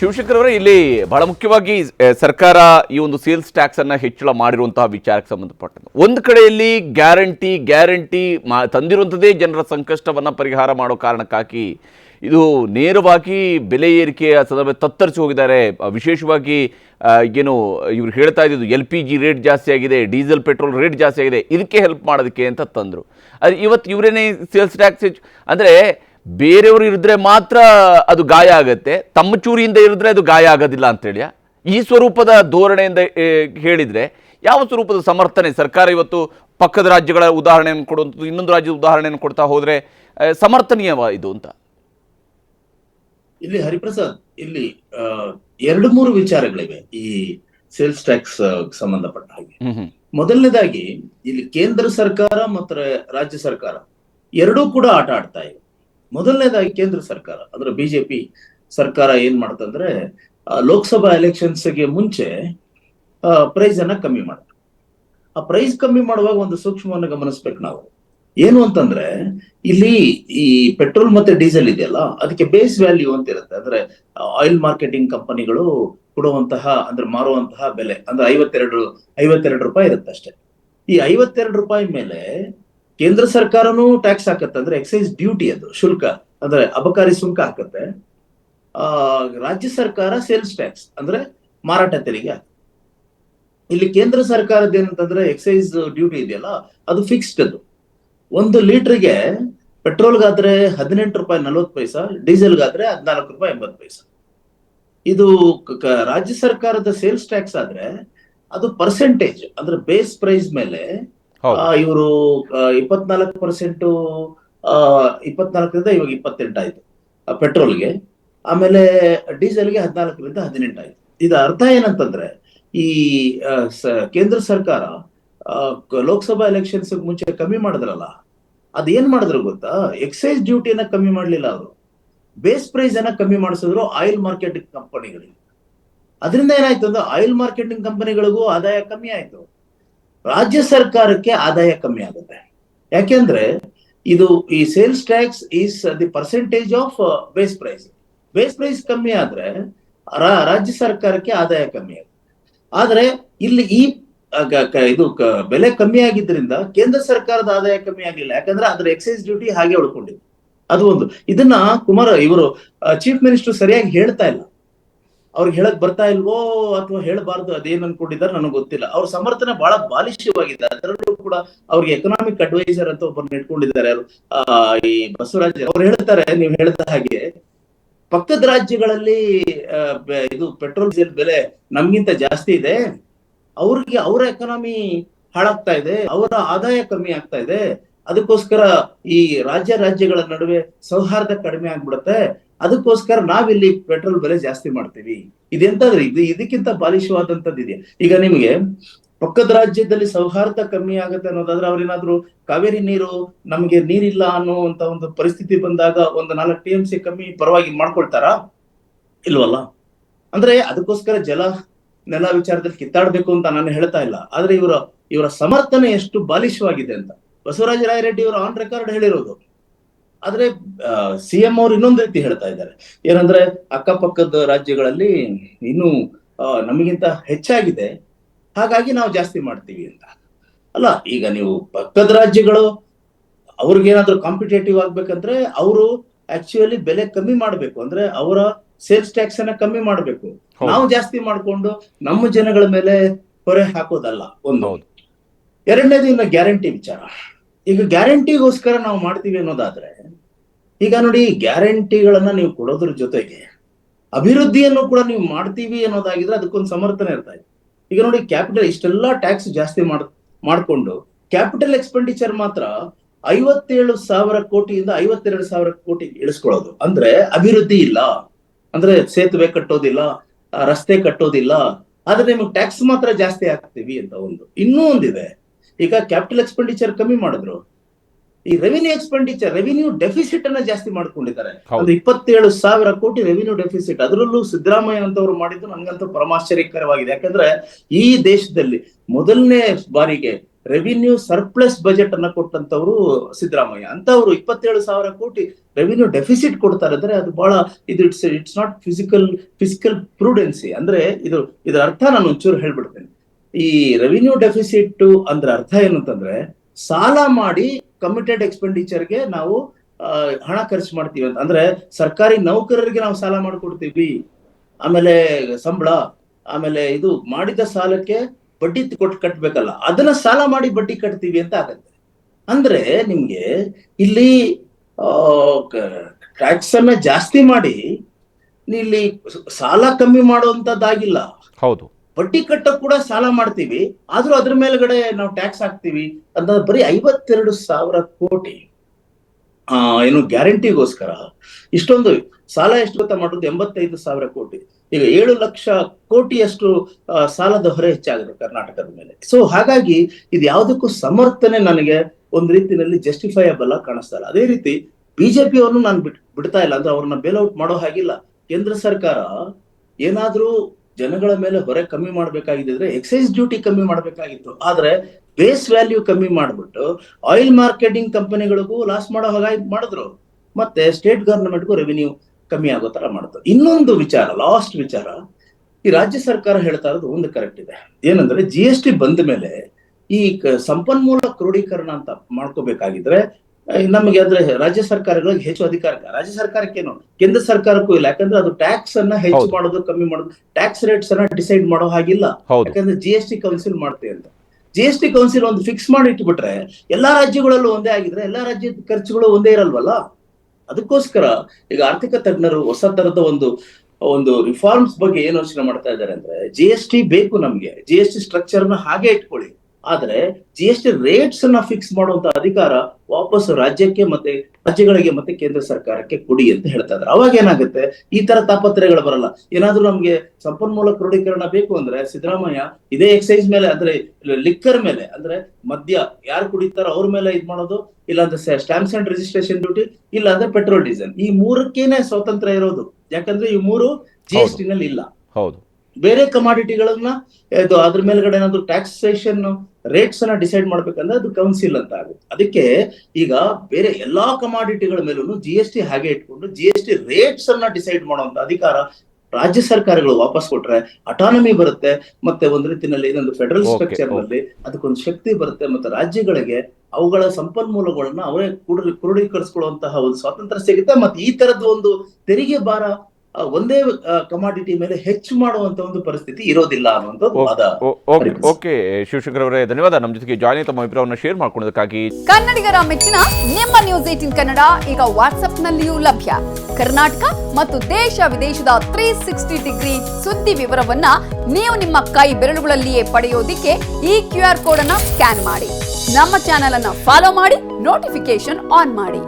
ಶಿವಶಂಕರ್ ಅವರೇ ಇಲ್ಲಿ ಬಹಳ ಮುಖ್ಯವಾಗಿ ಸರ್ಕಾರ ಈ ಒಂದು ಸೇಲ್ಸ್ ಟ್ಯಾಕ್ಸ್ ಅನ್ನ ಹೆಚ್ಚಳ ಮಾಡಿರುವಂತಹ ವಿಚಾರಕ್ಕೆ ಸಂಬಂಧಪಟ್ಟಂತೆ ಒಂದು ಕಡೆಯಲ್ಲಿ ಗ್ಯಾರಂಟಿ ಗ್ಯಾರಂಟಿ ಮಾ, ತಂದಿರುವಂಥದ್ದೇ ಜನರ ಸಂಕಷ್ಟವನ್ನ ಪರಿಹಾರ ಮಾಡೋ ಕಾರಣಕ್ಕಾಗಿ ಇದು ನೇರವಾಗಿ ಬೆಲೆ ಏರಿಕೆಯ ಸಂದರ್ಭ ತತ್ತರಿಸಿ ಹೋಗಿದ್ದಾರೆ. ವಿಶೇಷವಾಗಿ ಏನು, ಇವರು ಹೇಳ್ತಾ ಇದ್ದಿದ್ದು ಎಲ್ ಪಿ ಜಿ ರೇಟ್ ಜಾಸ್ತಿ ಆಗಿದೆ, ಡೀಸೆಲ್ ಪೆಟ್ರೋಲ್ ರೇಟ್ ಜಾಸ್ತಿ ಆಗಿದೆ, ಇದಕ್ಕೆ ಹೆಲ್ಪ್ ಮಾಡೋದಕ್ಕೆ ಅಂತ ತಂದರು. ಅದು ಇವತ್ತು ಇವರೇನೇ ಸೇಲ್ಸ್ ಟ್ಯಾಕ್ಸ್ ಹೆಚ್ಚು, ಅಂದರೆ ಬೇರೆಯವರು ಇರಿದ್ರೆ ಮಾತ್ರ ಅದು ಗಾಯ ಆಗತ್ತೆ. ತಮ್ಮ ಚೂರಿಯಿಂದ ಇರಿದ್ರೆ ಅದು ಗಾಯ ಆಗೋದಿಲ್ಲ ಅಂತೇಳಿ ಈ ಸ್ವರೂಪದ ಧೋರಣೆಯಿಂದ ಹೇಳಿದರೆ ಯಾವ ಸ್ವರೂಪದ ಸಮರ್ಥನೆ? ಸರ್ಕಾರ ಇವತ್ತು ಪಕ್ಕದ ರಾಜ್ಯಗಳ ಉದಾಹರಣೆಯನ್ನು ಕೊಡುವಂಥದ್ದು ಇನ್ನೊಂದು ರಾಜ್ಯದ ಉದಾಹರಣೆಯನ್ನು ಕೊಡ್ತಾ ಹೋದರೆ ಸಮರ್ಥನೀಯವ ಇದು ಅಂತ? ಇಲ್ಲಿ ಹರಿಪ್ರಸಾದ್ ಇಲ್ಲಿ ಎರಡು ಮೂರು ವಿಚಾರಗಳಿವೆ ಈ ಸೇಲ್ಸ್ ಟ್ಯಾಕ್ಸ್ ಸಂಬಂಧಪಟ್ಟ ಹಾಗೆ. ಮೊದಲನೇದಾಗಿ ಇಲ್ಲಿ ಕೇಂದ್ರ ಸರ್ಕಾರ ಮತ್ತು ರಾಜ್ಯ ಸರ್ಕಾರ ಎರಡೂ ಕೂಡ ಆಟ ಆಡ್ತಾ ಇವೆ. ಮೊದಲನೇದಾಗಿ ಕೇಂದ್ರ ಸರ್ಕಾರ, ಅಂದ್ರೆ ಬಿಜೆಪಿ ಸರ್ಕಾರ ಏನ್ ಮಾಡ್ತಂದ್ರೆ ಲೋಕಸಭಾ ಎಲೆಕ್ಷನ್ಸ್ಗೆ ಮುಂಚೆ ಪ್ರೈಸ್ ಅನ್ನ ಕಮ್ಮಿ ಮಾಡುತ್ತೆ. ಆ ಪ್ರೈಸ್ ಕಮ್ಮಿ ಮಾಡುವಾಗ ಒಂದು ಸೂಕ್ಷ್ಮವನ್ನು ಗಮನಿಸ್ಬೇಕು ನಾವು. ಏನು ಅಂತಂದ್ರೆ, ಇಲ್ಲಿ ಈ ಪೆಟ್ರೋಲ್ ಮತ್ತೆ ಡೀಸೆಲ್ ಇದೆಯಲ್ಲ, ಅದಕ್ಕೆ ಬೇಸ್ ವ್ಯಾಲ್ಯೂ ಅಂತ ಇರುತ್ತೆ. ಅಂದ್ರೆ ಆಯಿಲ್ ಮಾರ್ಕೆಟಿಂಗ್ ಕಂಪನಿಗಳು ಕೊಡುವಂತಹ, ಅಂದ್ರೆ ಮಾರುವಂತಹ ಬೆಲೆ, ಅಂದ್ರೆ ಐವತ್ತೆರಡು ಐವತ್ತೆರಡು ರೂಪಾಯಿ ಇರುತ್ತೆ ಅಷ್ಟೇ. ಈ ಐವತ್ತೆರಡು ರೂಪಾಯಿ ಮೇಲೆ ಕೇಂದ್ರ ಸರ್ಕಾರನೂ ಟ್ಯಾಕ್ಸ್ ಹಾಕತ್ತೆ. ಅಂದ್ರೆ ಎಕ್ಸೈಸ್ ಡ್ಯೂಟಿ ಅದು, ಶುಲ್ಕ. ಅಂದ್ರೆ ಅಬಕಾರಿ ಸುಂಕ ಹಾಕತ್ತೆ. ಆ, ರಾಜ್ಯ ಸರ್ಕಾರ ಸೇಲ್ಸ್ ಟ್ಯಾಕ್ಸ್ ಅಂದ್ರೆ ಮಾರಾಟ ತೆರಿಗೆ ಇಲ್ಲಿ ಕೇಂದ್ರ ಸರ್ಕಾರದ ಏನಂತಂದ್ರೆ ಎಕ್ಸೈಸ್ ಡ್ಯೂಟಿ ಇದೆಯಲ್ಲ, ಅದು ಫಿಕ್ಸ್ಡ್ ಅದು. ಒಂದು ಲೀಟರ್ಗೆ ಪೆಟ್ರೋಲ್ಗಾದ್ರೆ ಹದಿನೆಂಟು ರೂಪಾಯಿ ನಲವತ್ತು ಪೈಸಾ, ಡೀಸೆಲ್ಗಾದ್ರೆ ಹದಿನಾಲ್ಕು ರೂಪಾಯಿ ಎಂಬತ್ತು ಪೈಸಾ. ಇದು ರಾಜ್ಯ ಸರ್ಕಾರದ ಸೇಲ್ಸ್ ಟ್ಯಾಕ್ಸ್ ಆದ್ರೆ ಅದು ಪರ್ಸೆಂಟೇಜ್ ಅಂದ್ರೆ ಬೇಸ್ ಪ್ರೈಸ್ ಮೇಲೆ ಇವರು ಇಪ್ಪತ್ನಾಲ್ಕು ಪರ್ಸೆಂಟ್ ಇಪ್ಪತ್ನಾಲ್ಕರಿಂದ ಇವಾಗ ಇಪ್ಪತ್ತೆಂಟು ಆಯ್ತು ಪೆಟ್ರೋಲ್ಗೆ. ಆಮೇಲೆ ಡೀಸೆಲ್ಗೆ ಹದಿನಾಲ್ಕರಿಂದ ಹದಿನೆಂಟು ಆಯ್ತು. ಇದು ಅರ್ಥ ಏನಂತಂದ್ರೆ, ಈ ಕೇಂದ್ರ ಸರ್ಕಾರ ಲೋಕಸಭಾ ಎಲೆಕ್ಷನ್ಸ್ ಮುಂಚೆ ಕಮ್ಮಿ ಮಾಡಿದ್ರಲ್ಲ ಅದೇನ್ ಮಾಡಿದ್ರು ಗೊತ್ತಾ? ಎಕ್ಸೈಸ್ ಡ್ಯೂಟಿಯನ್ನ ಕಮ್ಮಿ ಮಾಡ್ಲಿಲ್ಲ ಅವರು. ಬೇಸ್ ಪ್ರೈಸ್ ಅನ್ನ ಕಮ್ಮಿ ಮಾಡಿಸಿದ್ರು ಆಯಿಲ್ ಮಾರ್ಕೆಟಿಂಗ್ ಕಂಪನಿಗಳಿಗೆ ಅದರಿಂದ ಏನಾಯ್ತು ಅಂದ್ರೆ ಆಯಿಲ್ ಮಾರ್ಕೆಟಿಂಗ್ ಕಂಪನಿಗಳಿಗೂ ಆದಾಯ ಕಮ್ಮಿ ಆಯ್ತು. ರಾಜ್ಯ ಸರ್ಕಾರಕ್ಕೆ ಆದಾಯ ಕಮ್ಮಿ ಆಗುತ್ತೆ. ಯಾಕೆಂದ್ರೆ ಇದು ಈ sales tax is the percentage of base price base price ಕಮ್ಮಿ ಆದ್ರೆ ರಾಜ್ಯ ಸರ್ಕಾರಕ್ಕೆ ಆದಾಯ ಕಮ್ಮಿ ಆಗುತ್ತೆ. ಆದ್ರೆ ಇಲ್ಲಿ ಈ ಇದು ಬೆಲೆ ಕಮ್ಮಿ ಆಗಿದ್ರಿಂದ ಕೇಂದ್ರ ಸರ್ಕಾರದ ಆದಾಯ ಕಮ್ಮಿ ಆಗಲಿಲ್ಲ. ಯಾಕಂದ್ರೆ ಅದ್ರ ಎಕ್ಸೈಸ್ ಡ್ಯೂಟಿ ಹಾಗೆ ಉಳ್ಕೊಂಡಿದೆ. ಅದು ಒಂದು. ಇದನ್ನ ಕುಮಾರ ಇವರು ಚೀಫ್ ಮಿನಿಸ್ಟರ್ ಸರಿಯಾಗಿ ಹೇಳ್ತಾ ಇಲ್ಲ. ಅವ್ರಿಗೆ ಹೇಳಕ್ ಬರ್ತಾ ಇಲ್ವೋ ಅಥವಾ ಹೇಳಬಾರ್ದು ಅದೇನ್ ಅನ್ಕೊಂಡಿದ್ದಾರೆ ನನಗೆ ಗೊತ್ತಿಲ್ಲ. ಅವ್ರ ಸಮರ್ಥನೆ ಬಹಳ ಬಾಲಿಷ್ಯವಾಗಿದೆ ಅದರಲ್ಲೂ ಕೂಡ ಅವ್ರಿಗೆ ಎಕನಾಮಿಕ್ ಅಡ್ವೈಸರ್ ಅಂತ ಒಬ್ಬರನ್ನ ಇಟ್ಕೊಂಡಿದ್ದಾರೆ ಈ ಬಸವರಾಜ್ ಅವ್ರು ಹೇಳ್ತಾರೆ, ನೀವು ಹೇಳಿದ ಹಾಗೆ. ಪಕ್ಕದ ರಾಜ್ಯಗಳಲ್ಲಿ ಇದು ಪೆಟ್ರೋಲ್, ಡೀಸೆಲ್ ಬೆಲೆ ನಮ್ಗಿಂತ ಜಾಸ್ತಿ ಇದೆ. ಅವ್ರಿಗೆ ಅವರ ಎಕನಾಮಿ ಹಾಳಾಗ್ತಾ ಇದೆ. ಅವರ ಆದಾಯ ಕಮ್ಮಿ ಆಗ್ತಾ ಇದೆ. ಅದಕ್ಕೋಸ್ಕರ ಈ ರಾಜ್ಯ ರಾಜ್ಯಗಳ ನಡುವೆ ಸೌಹಾರ್ದ ಕಡಿಮೆ ಆಗ್ಬಿಡುತ್ತೆ. ಅದಕ್ಕೋಸ್ಕರ ನಾವಿಲ್ಲಿ ಪೆಟ್ರೋಲ್ ಬೆಲೆ ಜಾಸ್ತಿ ಮಾಡ್ತೀವಿ. ಇದೆಂತಂದ್ರೆ ಇದು ಇದಕ್ಕಿಂತ ಬಾಲಿಶವಾದಂತದ್ದು ಇದೆ. ಈಗ ನಿಮಗೆ ಪಕ್ಕದ ರಾಜ್ಯದಲ್ಲಿ ಸೌಹಾರ್ದ ಕಮ್ಮಿ ಆಗುತ್ತೆ ಅನ್ನೋದಾದ್ರೆ ಅವ್ರೇನಾದ್ರು ಕಾವೇರಿ ನೀರು ನಮಗೆ ನೀರಿಲ್ಲ ಅನ್ನುವಂತ ಒಂದು ಪರಿಸ್ಥಿತಿ ಬಂದಾಗ ಒಂದು ನಾಲ್ಕು ಟಿ ಎಂ ಸಿ ಕಮ್ಮಿ ಪರವಾಗಿ ಮಾಡ್ಕೊಳ್ತಾರಾ? ಇಲ್ವಲ್ಲ? ಅಂದ್ರೆ ಅದಕ್ಕೋಸ್ಕರ ಜಲ ನೆಲ ವಿಚಾರದಲ್ಲಿ ಕಿತ್ತಾಡ್ಬೇಕು ಅಂತ ನಾನು ಹೇಳ್ತಾ ಇಲ್ಲ. ಆದ್ರೆ ಇವರ ಇವರ ಸಮರ್ಥನೆ ಎಷ್ಟು ಬಾಲಿಶವಾಗಿದೆ ಅಂತ. ಬಸವರಾಜ ರಾಯರೆಡ್ಡಿ ಅವರು ಆನ್ ರೆಕಾರ್ಡ್ ಹೇಳಿರೋದು ಆದ್ರೆ ಸಿಎಂ ಅವರು ಇನ್ನೊಂದು ರೀತಿ ಹೇಳ್ತಾ ಇದ್ದಾರೆ. ಏನಂದ್ರೆ ಅಕ್ಕಪಕ್ಕದ ರಾಜ್ಯಗಳಲ್ಲಿ ಇನ್ನು ನಮಗಿಂತ ಹೆಚ್ಚಾಗಿದೆ. ಹಾಗಾಗಿ ನಾವು ಜಾಸ್ತಿ ಮಾಡ್ತೀವಿ ಅಂತ. ಅಲ್ಲ ಈಗ ನೀವು ಪಕ್ಕದ ರಾಜ್ಯಗಳು ಅವ್ರಿಗೇನಾದ್ರೂ ಕಾಂಪಿಟೇಟಿವ್ ಆಗ್ಬೇಕಂದ್ರೆ ಅವರು ಆಕ್ಚುಲಿ ಬೆಲೆ ಕಮ್ಮಿ ಮಾಡ್ಬೇಕು. ಅಂದ್ರೆ ಅವರ ಸೇಲ್ಸ್ ಟ್ಯಾಕ್ಸ್ ಅನ್ನ ಕಮ್ಮಿ ಮಾಡ್ಬೇಕು. ನಾವು ಜಾಸ್ತಿ ಮಾಡ್ಕೊಂಡು ನಮ್ಮ ಜನಗಳ ಮೇಲೆ ಹೊರೆ ಹಾಕೋದಲ್ಲ ಒಂದು. ಎರಡನೇದು ಇನ್ನು ಗ್ಯಾರಂಟಿ ವಿಚಾರ. ಈಗ ಗ್ಯಾರಂಟಿಗೋಸ್ಕರ ನಾವು ಮಾಡ್ತೀವಿ ಅನ್ನೋದಾದ್ರೆ, ಈಗ ನೋಡಿ ಗ್ಯಾರಂಟಿಗಳನ್ನ ನೀವು ಕೊಡೋದ್ರ ಜೊತೆಗೆ ಅಭಿವೃದ್ಧಿಯನ್ನು ಕೂಡ ನೀವು ಮಾಡ್ತೀವಿ ಅನ್ನೋದಾಗಿದ್ರೆ ಅದಕ್ಕೊಂದು ಸಮರ್ಥನೆ ಇರ್ತಾ ಈಗ ನೋಡಿ ಕ್ಯಾಪಿಟಲ್ ಇಷ್ಟೆಲ್ಲಾ ಟ್ಯಾಕ್ಸ್ ಜಾಸ್ತಿ ಮಾಡ್, ಮಾಡ್ಕೊಂಡು ಕ್ಯಾಪಿಟಲ್ ಎಕ್ಸ್ಪೆಂಡಿಚರ್ ಮಾತ್ರ ಐವತ್ತೇಳು ಸಾವಿರ ಕೋಟಿಯಿಂದ ಐವತ್ತೆರಡು ಸಾವಿರ ಕೋಟಿ ಇಳಿಸ್ಕೊಳ್ಳೋದು. ಅಂದ್ರೆ ಅಭಿವೃದ್ಧಿ ಇಲ್ಲ. ಅಂದ್ರೆ ಸೇತುವೆ ಕಟ್ಟೋದಿಲ್ಲ, ರಸ್ತೆ ಕಟ್ಟೋದಿಲ್ಲ, ಆದ್ರೆ ನಿಮಗೆ ಟ್ಯಾಕ್ಸ್ ಮಾತ್ರ ಜಾಸ್ತಿ ಹಾಕ್ತೀವಿ ಅಂತ ಒಂದು ಇನ್ನೂ ಒಂದಿದೆ. ಈಗ ಕ್ಯಾಪಿಟಲ್ ಎಕ್ಸ್ಪೆಂಡಿಚರ್ ಕಮ್ಮಿ ಮಾಡಿದ್ರು. ಈ ರೆವಿನ್ಯೂ ಎಕ್ಸ್ಪೆಂಡಿಚರ್ ರೆವಿನ್ಯೂ ಡೆಫಿಸಿಟ್ ಅನ್ನ ಜಾಸ್ತಿ ಮಾಡ್ಕೊಂಡಿದ್ದಾರೆ. ಒಂದು ಇಪ್ಪತ್ತೇಳು ಸಾವಿರ ಕೋಟಿ ರೆವಿನ್ಯೂ ಡೆಫಿಸಿಟ್ ಅದರಲ್ಲೂ ಸಿದ್ದರಾಮಯ್ಯ ಅಂತವ್ರು ಮಾಡಿದ್ದು ನನ್ಗಂತೂ ಪರಮಾಶ್ಚರ್ಯಕರವಾಗಿದೆ. ಯಾಕಂದ್ರೆ ಈ ದೇಶದಲ್ಲಿ ಮೊದಲನೇ ಬಾರಿಗೆ ರೆವಿನ್ಯೂ ಸರ್ಪ್ಲಸ್ ಬಜೆಟ್ ಅನ್ನ ಕೊಟ್ಟಂತವ್ರು ಸಿದ್ದರಾಮಯ್ಯ. ಅಂತವ್ರು ಇಪ್ಪತ್ತೇಳು ಸಾವಿರ ಕೋಟಿ ರೆವಿನ್ಯೂ ಡೆಫಿಸಿಟ್ ಕೊಡ್ತಾರೆ ಅಂದ್ರೆ ಅದು ಬಹಳ ಇದು it's it's not physical physical prudency ಅಂದ್ರೆ ಇದು ಇದರ ಅರ್ಥ ನಾನು ಒಂಚೂರು ಹೇಳ್ಬಿಡ್ತೇನೆ. ಈ ರೆವಿನ್ಯೂ ಡೆಫಿಸಿಟ್ ಅಂದ್ರೆ ಅರ್ಥ ಏನು ಅಂತಂದ್ರೆ ಸಾಲ ಮಾಡಿ ಕಮಿಟೆಡ್ ಎಕ್ಸ್ಪೆಂಡಿಚರ್ಗೆ ನಾವು ಹಣ ಖರ್ಚು ಮಾಡ್ತೀವಿ ಅಂತ. ಅಂದ್ರೆ ಸರ್ಕಾರಿ ನೌಕರರಿಗೆ ನಾವು ಸಾಲ ಮಾಡಿಕೊಡ್ತೀವಿ. ಆಮೇಲೆ ಸಂಬಳ, ಆಮೇಲೆ ಇದು ಮಾಡಿದ ಸಾಲಕ್ಕೆ ಬಡ್ಡಿ ಕೊಟ್ಟು ಕಟ್ಬೇಕಲ್ಲ. ಅದನ್ನ ಸಾಲ ಮಾಡಿ ಬಡ್ಡಿ ಕಟ್ತೀವಿ ಅಂತ ಆಗತ್ತೆ. ಅಂದ್ರೆ ನಿಮ್ಗೆ ಇಲ್ಲಿ ಟ್ಯಾಕ್ಸ್ ಅನ್ನ ಜಾಸ್ತಿ ಮಾಡಿ, ಇಲ್ಲಿ ಸಾಲ ಕಮ್ಮಿ ಮಾಡುವಂತದ್ದಾಗಿಲ್ಲ. ಹೌದು. ಬಡ್ಡಿ ಕಟ್ಟಕ್ ಕೂಡ ಸಾಲ ಮಾಡ್ತೀವಿ, ಆದ್ರೂ ಅದ್ರ ಮೇಲ್ಗಡೆ ನಾವು ಟ್ಯಾಕ್ಸ್ ಹಾಕ್ತಿವಿ ಅಂತ ಬರೀ ಐವತ್ತೆರಡು ಸಾವಿರ ಕೋಟಿ. ಆ, ಏನು ಗ್ಯಾರಂಟಿಗೋಸ್ಕರ ಇಷ್ಟೊಂದು ಸಾಲ ಎಷ್ಟು ಗೊತ್ತಾ ಮಾಡೋದು ಎಂಬತ್ತೈದು ಸಾವಿರ ಕೋಟಿ. ಈಗ ಏಳು ಲಕ್ಷ ಕೋಟಿಯಷ್ಟು ಸಾಲದ ಹೊರೆ ಹೆಚ್ಚಾಗಿದೆ ಕರ್ನಾಟಕದ ಮೇಲೆ. ಸೊ ಹಾಗಾಗಿ ಇದು ಯಾವುದಕ್ಕೂ ಸಮರ್ಥನೆ ನನಗೆ ಒಂದು ರೀತಿಯಲ್ಲಿ ಜಸ್ಟಿಫೈಯಬಲ್ ಆಗಿ ಕಾಣಿಸ್ತಾ ಇಲ್ಲ. ಅದೇ ರೀತಿ ಬಿಜೆಪಿ ಅವ್ರನ್ನು ನಾನು ಬಿಟ್ ಬಿಡ್ತಾ ಇಲ್ಲ. ಅಂದ್ರೆ ಅವ್ರನ್ನ ಬೇಲ್ಔಟ್ ಮಾಡೋ ಹಾಗಿಲ್ಲ. ಕೇಂದ್ರ ಸರ್ಕಾರ ಏನಾದ್ರೂ ಜನಗಳ ಮೇಲೆ ಹೊರೆ ಕಮ್ಮಿ ಮಾಡ್ಬೇಕಾಗಿದ್ರೆ ಎಕ್ಸೈಸ್ ಡ್ಯೂಟಿ ಕಮ್ಮಿ ಮಾಡಬೇಕಾಗಿತ್ತು. ಆದ್ರೆ ಬೇಸ್ ವ್ಯಾಲ್ಯೂ ಕಮ್ಮಿ ಮಾಡಿಬಿಟ್ಟು ಆಯಿಲ್ ಮಾರ್ಕೆಟಿಂಗ್ ಕಂಪನಿಗಳಿಗೂ ಲಾಸ್ ಮಾಡೋ ಹಾಗಾಗಿ ಮಾಡಿದ್ರು. ಮತ್ತೆ ಸ್ಟೇಟ್ ಗವರ್ನಮೆಂಟ್ಗೂ ರೆವಿನ್ಯೂ ಕಮ್ಮಿ ಆಗೋ ತರ ಮಾಡಿದ್ರು ಇನ್ನೊಂದು ವಿಚಾರ ಲಾಸ್ಟ್ ವಿಚಾರ. ಈ ರಾಜ್ಯ ಸರ್ಕಾರ ಹೇಳ್ತಾ ಇರೋದು ಒಂದು ಕರೆಕ್ಟ್ ಇದೆ. ಏನಂದ್ರೆ ಜಿ ಎಸ್ ಟಿ ಬಂದ ಮೇಲೆ ಈ ಸಂಪನ್ಮೂಲ ಕ್ರೋಢೀಕರಣ ಅಂತ ಮಾಡ್ಕೋಬೇಕಾಗಿದ್ರೆ ನಮಗೆ ಅಂದ್ರೆ ರಾಜ್ಯ ಸರ್ಕಾರಗಳಿಗೆ ಹೆಚ್ಚು ಅಧಿಕಾರ ರಾಜ್ಯ ಸರ್ಕಾರಕ್ಕೇನು ಕೇಂದ್ರ ಸರ್ಕಾರಕ್ಕೂ ಇಲ್ಲ. ಯಾಕಂದ್ರೆ ಅದು ಟ್ಯಾಕ್ಸ್ ಅನ್ನ ಹೆಚ್ಚು ಮಾಡೋದು ಕಮ್ಮಿ ಮಾಡೋದು ಟ್ಯಾಕ್ಸ್ ರೇಟ್ಸ್ ಅನ್ನ ಡಿಸೈಡ್ ಮಾಡೋ ಹಾಗಿಲ್ಲ. ಯಾಕಂದ್ರೆ ಜಿ ಎಸ್ ಟಿ ಕೌನ್ಸಿಲ್ ಮಾಡ್ತೇವೆ ಅಂತ. ಜಿ ಎಸ್ ಟಿ ಕೌನ್ಸಿಲ್ ಒಂದು ಫಿಕ್ಸ್ ಮಾಡಿ ಇಟ್ಬಿಟ್ರೆ ಎಲ್ಲಾ ರಾಜ್ಯಗಳಲ್ಲೂ ಒಂದೇ ಆಗಿದ್ರೆ ಎಲ್ಲಾ ರಾಜ್ಯದ ಖರ್ಚುಗಳು ಒಂದೇ ಇರಲ್ವಲ್ಲ? ಅದಕ್ಕೋಸ್ಕರ ಈಗ ಆರ್ಥಿಕ ತಜ್ಞರು ಹೊಸ ತರದ ಒಂದು ಒಂದು ರಿಫಾರ್ಮ್ಸ್ ಬಗ್ಗೆ ಏನ್ ಯೋಚನೆ ಮಾಡ್ತಾ ಇದ್ದಾರೆ ಅಂದ್ರೆ ಜಿ ಎಸ್ ಟಿ ಬೇಕು ನಮ್ಗೆ. ಜಿ ಎಸ್ ಟಿ ಸ್ಟ್ರಕ್ಚರ್ನ ಹಾಗೆ ಇಟ್ಕೊಳ್ಳಿ. ಆದ್ರೆ ಜಿ ಎಸ್ ಟಿ ರೇಟ್ಸ್ ಅನ್ನ ಫಿಕ್ಸ್ ಮಾಡುವಂತ ಅಧಿಕಾರ ವಾಪಸ್ ರಾಜ್ಯಕ್ಕೆ ಮತ್ತೆ ರಾಜ್ಯಗಳಿಗೆ ಮತ್ತೆ ಕೇಂದ್ರ ಸರ್ಕಾರಕ್ಕೆ ಕೊಡಿ ಅಂತ ಹೇಳ್ತಾ ಇದ್ದಾರೆ. ಅವಾಗ ಏನಾಗುತ್ತೆ? ಈ ತರ ತಾಪತ್ರಯಗಳು ಬರಲ್ಲ. ಏನಾದ್ರೂ ನಮ್ಗೆ ಸಂಪನ್ಮೂಲ ಕ್ರೋಢೀಕರಣ ಬೇಕು ಅಂದ್ರೆ ಸಿದ್ದರಾಮಯ್ಯ ಇದೇ ಎಕ್ಸೈಸ್ ಮೇಲೆ ಅಂದ್ರೆ ಲಿಕ್ಕರ್ ಮೇಲೆ ಅಂದ್ರೆ ಮದ್ಯ ಯಾರು ಕುಡಿತಾರೋ ಅವ್ರ ಮೇಲೆ ಇದ್ ಮಾಡೋದು ಇಲ್ಲ ಅಂದ್ರೆ ಸ್ಟಾಂಪ್ಸ್ ಅಂಡ್ ರಿಜಿಸ್ಟ್ರೇಷನ್ ಡ್ಯೂಟಿ ಇಲ್ಲ ಅಂದ್ರೆ ಪೆಟ್ರೋಲ್ ಡೀಸೆಲ್ ಈ ಮೂರಕ್ಕೇನೆ ಸ್ವಾತಂತ್ರ್ಯ ಇರೋದು. ಯಾಕಂದ್ರೆ ಈ ಮೂರು ಜಿ ಎಸ್ ಟಿ ನಲ್ಲಿ ಇಲ್ಲ ಹೌದು. ಬೇರೆ ಕಮಾಡಿಟಿಗಳನ್ನ ಇದು ಅದ್ರ ಮೇಲ್ಗಡೆ ಏನಾದ್ರು ಟ್ಯಾಕ್ಸೇಷನ್ ರೇಟ್ಸ್ ಅನ್ನ ಡಿಸೈಡ್ ಮಾಡ್ಬೇಕಂದ್ರೆ ಅದು ಕೌನ್ಸಿಲ್ ಅಂತ ಆಗುತ್ತೆ. ಅದಕ್ಕೆ ಈಗ ಬೇರೆ ಎಲ್ಲಾ ಕಮಾಡಿಟಿಗಳ ಮೇಲೂ ಜಿ ಎಸ್ ಟಿ ಹಾಗೆ ಇಟ್ಕೊಂಡು ಜಿ ಎಸ್ ಟಿ ರೇಟ್ಸ್ ಅನ್ನ ಡಿಸೈಡ್ ಮಾಡುವಂತ ಅಧಿಕಾರ ರಾಜ್ಯ ಸರ್ಕಾರಗಳು ವಾಪಸ್ ಕೊಟ್ರೆ ಅಟಾನಮಿ ಬರುತ್ತೆ ಮತ್ತೆ ಒಂದ್ ರೀತಿನಲ್ಲಿ ಇದೊಂದು ಫೆಡರಲ್ ಸ್ಟ್ರಕ್ಚರ್ನಲ್ಲಿ ಅದಕ್ಕೊಂದು ಶಕ್ತಿ ಬರುತ್ತೆ ಮತ್ತೆ ರಾಜ್ಯಗಳಿಗೆ ಅವುಗಳ ಸಂಪನ್ಮೂಲಗಳನ್ನ ಅವರೇ ಕುರುಡೀಕರಿಸಿಕೊಳ್ಳುವಂತಹ ಒಂದು ಸ್ವಾತಂತ್ರ್ಯ ಸಿಗುತ್ತೆ ಮತ್ತೆ ಈ ತರದ ಒಂದು ತೆರಿಗೆ ಭಾರ ಒಂದೇ ಕಮಾಡಿಟಿ ಮೇಲೆ ಹೆಚ್ಚು ಮಾಡುವಂತ ಒಂದು ಪರಿಸ್ಥಿತಿ ಇರೋದಿಲ್ಲ ಓಕೆ ಶಿವಶಂಕರ್ ಅವರೇ ಧನ್ಯವಾದ. ನಮ್ಮ ಜೊತೆಗೆ ಜಾಯಿನ್ ತಮ್ಮ ಅಭಿಪ್ರಾಯವನ್ನು ಶೇರ್ ಮಾಡ್ಕೊಳ್ಳೋದಕ್ಕಾಗಿ. ಕನ್ನಡಿಗರ ಮೆಚ್ಚಿನ ನಿಮ್ಮ ನ್ಯೂಸ್ ಏಟಿನ್ ಕನ್ನಡ ಈಗ ವಾಟ್ಸ್ಆಪ್ನಲ್ಲಿಯೂ ಲಭ್ಯ. ಕರ್ನಾಟಕ ಮತ್ತು ದೇಶ ವಿದೇಶದ ತ್ರೀ ಸಿಕ್ಸ್ಟಿ ಡಿಗ್ರಿ ಸುದ್ದಿ ವಿವರವನ್ನ ನೀವು ನಿಮ್ಮ ಕೈ ಬೆರಳುಗಳಲ್ಲಿಯೇ ಪಡೆಯೋದಿಕ್ಕೆ ಈ ಕ್ಯೂ ಆರ್ ಕೋಡ್ ಅನ್ನ ಸ್ಕ್ಯಾನ್ ಮಾಡಿ. ನಮ್ಮ ಚಾನೆಲ್ ಅನ್ನ ಫಾಲೋ ಮಾಡಿ ನೋಟಿಫಿಕೇಶನ್ ಆನ್ ಮಾಡಿ.